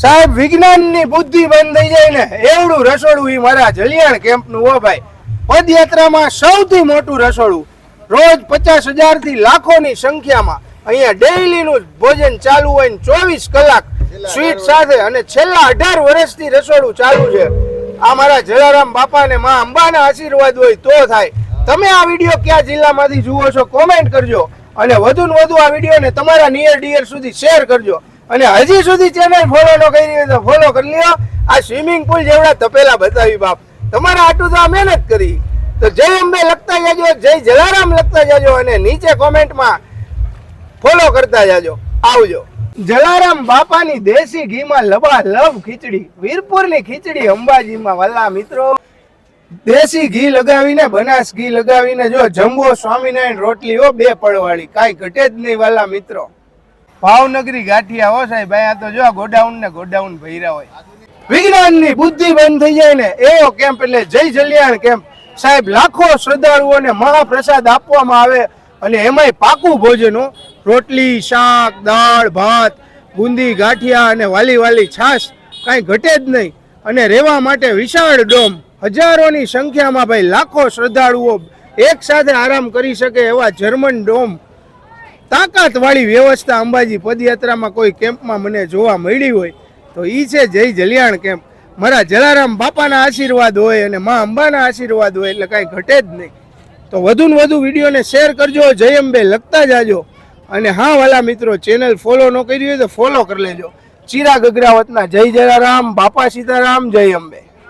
સાહેબ, વિજ્ઞાનની બુદ્ધિ બંધ થઈ જાય ને, એવડું રસોડું ઈ મારા જલિયાણ કેમ્પનું હો ભાઈ. પદયાત્રામાં સૌથી મોટું રસોડું. રોજ પચાસ હજારથી લાખોની સંખ્યામાં અહીંયા ડેઈલીનું ભોજન ચાલુ હોય ને ચોવીસ કલાક સ્વીટ સાથે અને છેલ્લા અઢાર વર્ષથી રસોડું ચાલુ છે. આ મારા જલારામ બાપા ને માં અંબાના આશીર્વાદ હોય તો થાય. તમે આ વીડિયો કયા જિલ્લામાંથી જુઓ છો કોમેન્ટ કરજો. અને વધુ ને વધુ આ વિડીયોને તમારા નિયર ડિયર સુધી શેર કરજો. અને હજી સુધી ચેનલ ફોલો ન કરી હોય તો ફોલો કરી લ્યો. આ સ્વિમિંગ પુલ જેવડા તપેલા બતાવી બાપ. તમારા આટલું તો આ મહેનત કરી. તો જય અંબે લખતા જાજો, જય જલારામ લખતા જાજો અને નીચે કોમેન્ટમાં ફોલો કરતા જાજો. આવજો. જલારામ બાપાની દેશી ઘીમાં લબા લવ ખીચડી, વીરપુરની ખીચડી અંબાજીમાં. વલ્લા મિત્રો, દેશી ઘી લગાવીને, બનાસ ઘી લગાવીને જો જમ્બો સ્વામિનારાયણ રોટલી હો બે પડવાળી કાંઈ ઘટે જ નહીં, વાલા મિત્રો. ભાવનગરી ગાંઠિયા હો સાહેબ, આ તો જો ગોડાઉન ને ગોડાઉન ભર્યા હોય. વિજ્ઞાનની બુદ્ધિ બંધ થઈ જાય ને એવો કેમ્પ એટલે જય જલિયાણ કેમ્પ. સાહેબ, લાખો શ્રદ્ધાળુઓને મહાપ્રસાદ આપવામાં આવે અને એમાંય પાકું ભોજનો, રોટલી, શાક, દાળ, ભાત, બુંદી, ગાંઠિયા અને વાલી વાલી છાશ કાંઈ ઘટે જ નહીં. અને રહેવા માટે વિશાળ ડોમ, હજારોની સંખ્યામાં ભાઈ લાખો શ્રદ્ધાળુઓ એક સાથે આરામ કરી શકે એવા જર્મન ડોમ તાકાત વાળી વ્યવસ્થા અંબાજી પદયાત્રામાં કોઈ કેમ્પમાં મને જોવા મળી હોય તો એ છે જય જલિયાણ કેમ્પ. મારા જલારામ બાપાના આશીર્વાદ હોય અને મા અંબાના આશીર્વાદ હોય એટલે કાંઈ ઘટે જ નહીં. તો વધુ ને વધુ વિડીયોને શેર કરજો, જય અંબે લખતા જાજો. અને હા, વાલા મિત્રો, ચેનલ ફોલો ન કરી હોય તો ફોલો કરી લેજો. ચિરાગ અગ્રાવતના જય જલારામ, બાપા સીતારામ, જય અંબે.